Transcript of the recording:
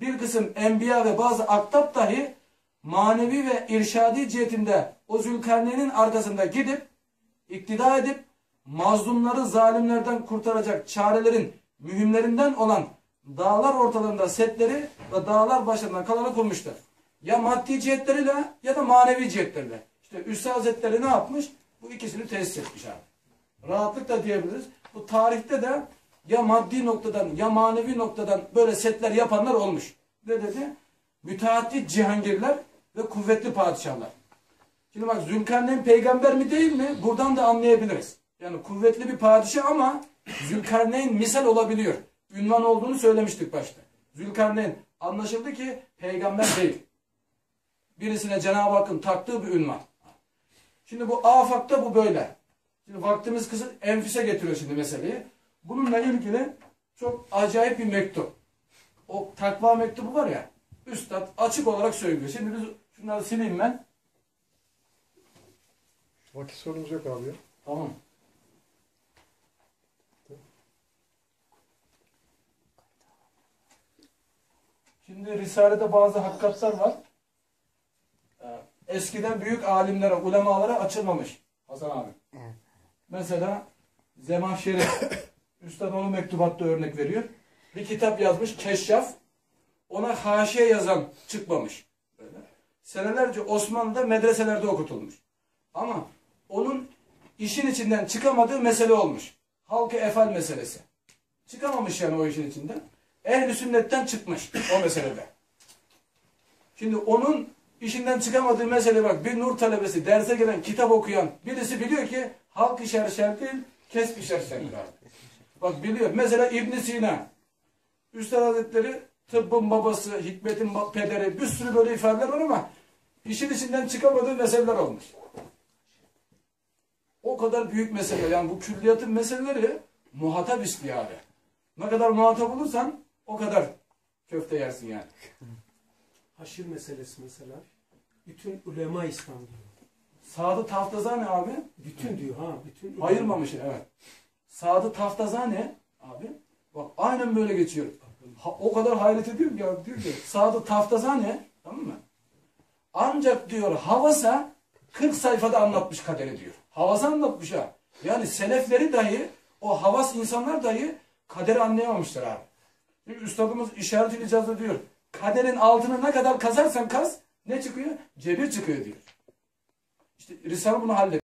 bir kısım enbiya ve bazı aktap dahi manevi ve irşadi cihetinde o Zülkarneyn'in arkasında gidip iktida edip mazlumları zalimlerden kurtaracak çarelerin mühimlerinden olan dağlar ortalarında setleri ve dağlar başlarından kalanı kurmuşlar. Ya maddi cihetleriyle ya da manevi cihetleriyle. İşte Üstad Hazretleri ne yapmış? Bu ikisini tesis etmiş abi. Rahatlıkla diyebiliriz. Bu tarihte de ya maddi noktadan ya manevi noktadan böyle setler yapanlar olmuş. Ne dedi? Müteaddit cihangirler ve kuvvetli padişahlar. Şimdi bak Zülkarneyn peygamber mi değil mi? Buradan da anlayabiliriz. Yani kuvvetli bir padişah ama Zülkarneyn misal olabiliyor. Ünvan olduğunu söylemiştik başta. Zülkarneyn anlaşıldı ki peygamber değil. Birisine Cenab-ı Hakk'ın taktığı bir ünvan. Şimdi bu afakta bu böyle. Şimdi vaktimiz kısıt enfüse getiriyor şimdi meseleyi. Bununla ilgili çok acayip bir mektup. O takva mektubu var ya. Üstad açık olarak söylüyor. Şimdi biz şunları sileyim ben. Vakit sorunuz yok abi ya. Tamam. Şimdi Risale'de bazı hakikatler var. Ee, Eskiden büyük alimlere, ulemalara açılmamış. Hasan abi. Mesela Zemahşeri, Üstad onu mektubatta örnek veriyor. Bir kitap yazmış, Keşşaf. Ona haşiye yazan çıkmamış. Böyle. Senelerce Osmanlı'da medreselerde okutulmuş. Ama onun işin içinden çıkamadığı mesele olmuş. Halkı efal meselesi. Çıkamamış yani o işin içinden. Ehl-i sünnetten çıkmış o meselede. Şimdi onun işinden çıkamadığı mesele bak bir nur talebesi derse gelen kitap okuyan birisi biliyor ki halk işer şer değil kesb işer şer. Bak biliyor. Mesela İbn Sina Üstad Hazretleri tıbbın babası, hikmetin pederi bir sürü böyle ifadeler var ama işin içinden çıkamadığı meseleler olmuş. O kadar büyük mesele. Yani bu külliyatın meseleleri muhatap istiyor abi. Ne kadar muhatap olursan o kadar köfte yersin yani. Haşir meselesi mesela. Bütün ulema İslam diyor. Sadı Taftazane abi Bütün diyor ha. Bütün ulema. ayırmamış evet. Sadı Taftazane abi bak aynen böyle geçiyor. Ha, o kadar hayret ediyorum ya diyor ki Sadı Taftazane tamam mı? Ancak diyor Havasa 40 sayfada anlatmış kaderi diyor. Havasa anlatmış ha. Yani selefleri dahi o havas insanlar dahi kaderi anlayamamışlar abi. Şimdi üstadımız işaret icazı diyor. Kaderin altını ne kadar kazarsan kaz ne çıkıyor? Cebir çıkıyor diyor. İşte Risale bunu hallediyor.